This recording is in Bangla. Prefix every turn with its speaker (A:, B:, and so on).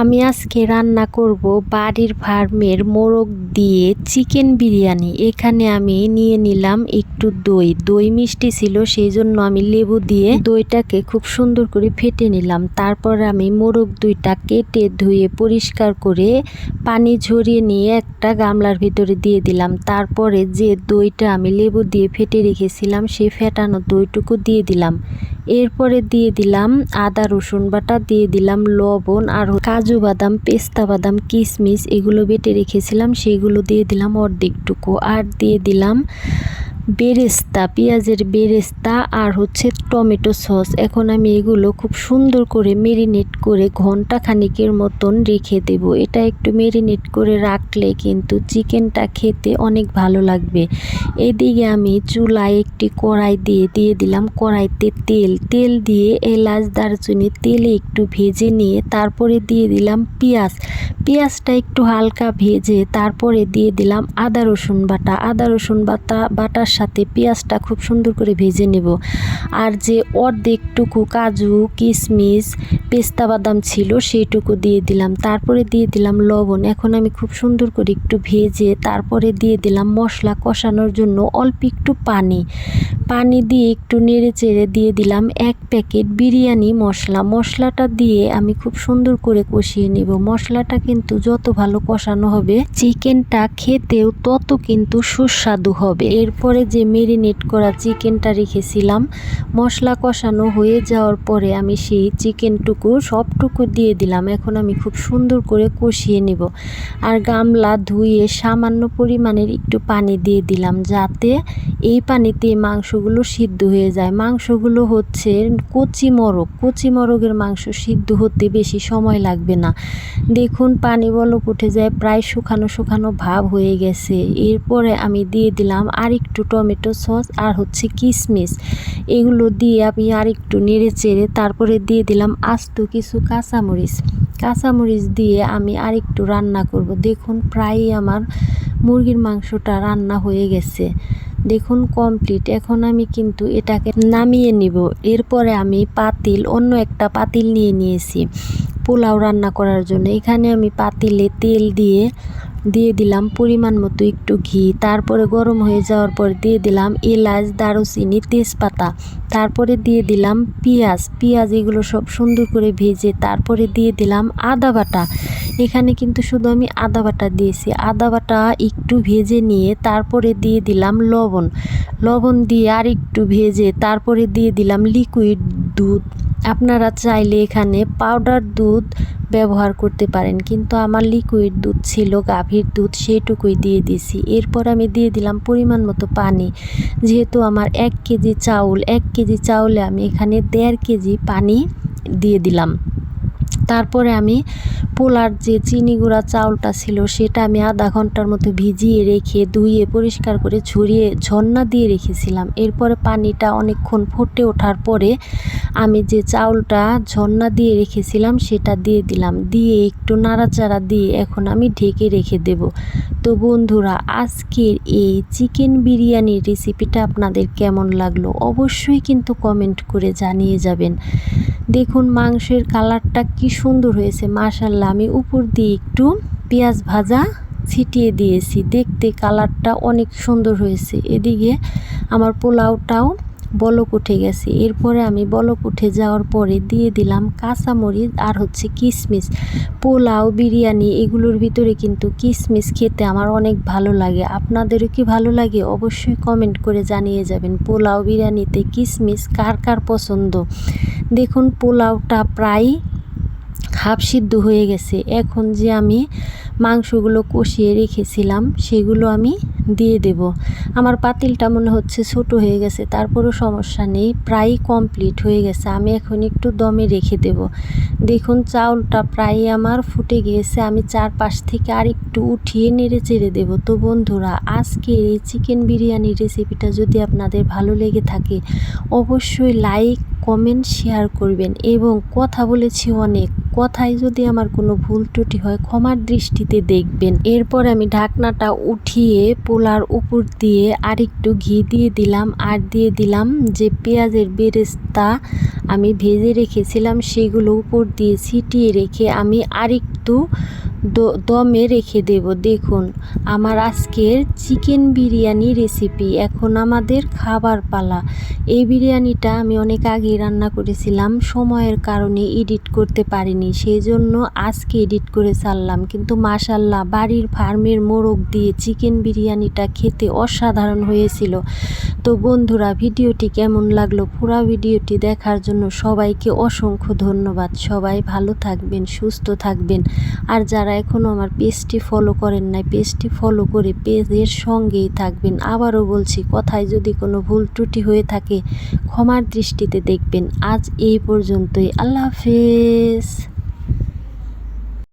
A: আমি আজকে রান্না করব বাড়ির ফার্মের মোরগ দিয়ে চিকেন বিরিয়ানি। এখানে আমি নিয়ে নিলাম একটু দই। দই মিষ্টি ছিল সেই জন্য আমি লেবু দিয়ে দইটাকে খুব সুন্দর করে ফেটে নিলাম। তারপর আমি মোরগ দুইটা কেটে ধুয়ে পরিষ্কার করে পানি ঝরিয়ে নিয়ে একটা গামলার ভিতরে দিয়ে দিলাম। তারপরে যে দইটা আমি লেবু দিয়ে ফেটে রেখেছিলাম সেই ফেটানো দইটুকু দিয়ে দিলাম। এরপরে দিয়ে দিলাম আদা, রসুন বাটা, দিয়ে দিলাম লবণ আর কাজু বাদাম, পেস্তা বাদাম কিশমিশ এগুলো বেটে রেখেছিলাম, সেগুলো দিয়ে দিলাম অর্ধেকটুকু। আর দিয়ে দিলাম বেরেস্তা, পেঁয়াজের বেরেস্তা আর হচ্ছে টমেটো সস। এখন আমি এগুলো খুব সুন্দর করে মেরিনেট করে ঘণ্টা খানিকের মতন রেখে দেব। এটা একটু মেরিনেট করে রাখলে কিন্তু চিকেনটা খেতে অনেক ভালো লাগবে। এদিকে আমি চুলায় একটি কড়াই দিয়ে দিয়ে দিলাম কড়াইতে তেল। তেল দিয়ে এলাচ, দারচিনি তেলে একটু ভেজে নিয়ে তারপরে দিয়ে দিলাম পেঁয়াজ। পেঁয়াজটা একটু হালকা ভেজে তারপরে দিয়ে দিলাম আদা, রসুন বাটা। আদা, রসুন বাটা, বাটার সাথে পেঁয়াজটা খুব সুন্দর করে ভেজে নেব। আর যে অর্ধেকটুকু কাজু কিশমিশ পেস্তা বাদাম ছিল সেইটুকু দিয়ে দিলাম। তারপরে দিয়ে দিলাম লবণ। এখন আমি খুব সুন্দর করে একটু ভেজে তারপরে দিয়ে দিলাম মশলা কষানোর জন্য অল্প একটু পানি। পানি দিয়ে একটু নেড়ে চেড়ে দিয়ে দিলাম এক প্যাকেট বিরিয়ানি মশলা। মশলাটা দিয়ে আমি খুব সুন্দর করে কষিয়ে নেব। মশলাটা কিন্তু যত ভালো কষানো হবে, চিকেনটা খেতেও তত কিন্তু সুস্বাদু হবে। এরপরে যে মেরিনেট করা চিকেনটা রেখেছিলাম, মশলা কষানো হয়ে যাওয়ার পরে আমি সেই চিকেনটুকু সবটুকু দিয়ে দিলাম। এখন আমি খুব সুন্দর করে কষিয়ে নেব। আর গামলা ধুয়ে সামান্য পরিমাণের একটু পানি দিয়ে দিলাম যাতে এই পানিতে মাংসগুলো সিদ্ধ হয়ে যায়। মাংসগুলো হচ্ছে কচি মরগ। কচি মরগের মাংস সিদ্ধ হতে বেশি সময় লাগবে না। দেখুন, পানি বলক উঠে যায়, প্রায় শুকানো শুকানো ভাব হয়ে গেছে। এরপরে আমি দিয়ে দিলাম আর একটু টমেটো সস আর হচ্ছে কিশমিশ এগুলো দিয়ে আমি আর একটু নেড়ে চেড়ে তারপরে দিয়ে দিলাম আস্ত কিছু কাঁচামরিচ। কাঁচামরিচ দিয়ে আমি আর একটু রান্না করব। দেখুন প্রায়ই আমার মুরগির মাংসটা রান্না হয়ে গেছে। দেখুন কমপ্লিট এখন আমি কিন্তু এটাকে নামিয়ে নিব। এরপরে আমি পাতিল, অন্য একটা পাতিল নিয়ে নিয়েছি। পোলাও রান্না করার জন্য। এখানে আমি পাতিলে তেল দিয়ে দিয়ে দিলাম পরিমাণ মতো একটু ঘি। তারপরে গরম হয়ে যাওয়ার পর দিয়ে দিলাম এলাচ, দারুচিনি, তেজপাতা। তারপরে দিয়ে দিলাম পেঁয়াজ। পেঁয়াজ এগুলো সব সুন্দর করে ভেজে তারপরে দিয়ে দিলাম আদা বাটা। এখানে কিন্তু শুধু আমি আদা বাটা দিয়েছি। আদা বাটা একটু ভেজে নিয়ে তারপরে দিয়ে দিলাম লবণ। লবণ দিয়ে আর একটু ভেজে তারপরে দিয়ে দিলাম লিকুইড দুধ। আপনারা চাইলে এখানে পাউডার দুধ ব্যবহার করতে পারেন, কিন্তু আমার লিকুইড দুধ ছিল, গাভীর দুধ সেইটুকুই দিয়ে দিছি। এরপর আমি দিয়ে দিলাম পরিমাণ মতো পানি। যেহেতু আমার এক কেজি চাউল, এক কেজি চাউলে আমি এখানে দেড় কেজি পানি দিয়ে দিলাম। তারপরে আমি পোলার যে চিনি গুঁড়া চাউলটা ছিল সেটা আমি আধা ঘণ্টার মতো ভিজিয়ে রেখে ধুয়ে পরিষ্কার করে ছড়িয়ে ঝর্ণা দিয়ে রেখেছিলাম। এরপরে পানিটা অনেকক্ষণ ফুটে ওঠার পরে আমি যে চাউলটা ঝর্ণা দিয়ে রেখেছিলাম সেটা দিয়ে দিলাম। দিয়ে একটু নাড়াচাড়া দিয়ে এখন আমি ঢেকে রেখে দেব। তো বন্ধুরা, আজকের এই চিকেন বিরিয়ানির রেসিপিটা আপনাদের কেমন লাগল অবশ্যই কিন্তু কমেন্ট করে জানিয়ে যাবেন। দেখুন মাংসের কালারটা কি সুন্দর হয়েছে মাশাল্লাহ আমি উপর দিয়ে একটু পেঁয়াজ ভাজা ছিটিয়ে দিয়েছি। দেখতে কালারটা অনেক সুন্দর হয়েছে। এদিকে আমার পোলাওটাও বলক উঠে গেছে। এরপরে আমি বলক উঠে যাওয়ার পরে দিয়ে দিলাম কাঁচামরিচ আর হচ্ছে কিশমিশ পোলাও, বিরিয়ানি এগুলোর ভিতরে কিন্তু কিশমিশ খেতে আমার অনেক ভালো লাগে। আপনাদেরও কি ভালো লাগে? অবশ্যই কমেন্ট করে জানিয়ে যাবেন পোলাও, বিরিয়ানিতে কিশমিশ কার কার পছন্দ। দেখুন পোলাওটা প্রায় হাফ সিদ্ধ হয়ে গেছে। এখন যে আমি মাংসগুলো কষিয়ে রেখেছিলাম, সেগুলো আমি দিয়ে দেব। আমার পাতিলটা মনে হচ্ছে ছোট হয়ে গেছে, তারপরও সমস্যা নেই, প্রায় কমপ্লিট হয়ে গেছে। আমি এখন একটু দমে রেখে দেব। দেখুন, চাউলটা প্রায় আমার ফুটে গিয়েছে। আমি চারপাশ থেকে আর একটু উঠিয়ে নেড়ে চেড়ে দেবো। তো বন্ধুরা, আজকে এই চিকেন বিরিয়ানির রেসিপিটা যদি আপনাদের ভালো লেগে থাকে, অবশ্যই লাইক, কমেন্ট, শেয়ার করবেন এবং কথা বলেছি অনেক। কথায় যদি আমার কোনো ভুল ত্রুটি হয়, ক্ষমার দৃষ্টিতে দেখবেন। এরপর আমি ঢাকনাটা উঠিয়ে পোলার উপর দিয়ে আরেকটু ঘি দিয়ে দিলাম। আর দিয়ে দিলাম যে পেঁয়াজের বেরেস্তা আমি ভেজে রেখেছিলাম, সেগুলো উপর দিয়ে ছিটিয়ে রেখে আমি আরেকটু দমে রেখে দেব। দেখুন, আমার আজকের চিকেন বিরিয়ানি রেসিপি। এখন আমাদের খাবার পালা। এই বিরিয়ানিটা আমি অনেক আগেই রান্না করেছিলাম। সময়ের কারণে এডিট করতে পারিনি। সেই জন্য আজকে এডিট করে ছাড়লাম। কিন্তু মাশাল্লাহ, বাড়ির ফার্মের মোরগ দিয়ে চিকেন বিরিয়ানিটা খেতে অসাধারণ হয়েছিল। তো বন্ধুরা, ভিডিওটি কেমন লাগল? পুরা ভিডিওটি দেখার জন্য সবাইকে অসংখ্য ধন্যবাদ। সবাই ভালো থাকবেন, সুস্থ থাকবেন। আর যারা এখনও আমার পেজটি ফলো করেন নাই, পেজটি ফলো করে পেজের সঙ্গেই থাকবেন। আবারও বলছি, কথায় যদি কোনো ভুল ত্রুটি হয়ে থাকে, ক্ষমার দৃষ্টিতে দেখবেন। আজ এই পর্যন্তই। আল্লাহ হাফেজ।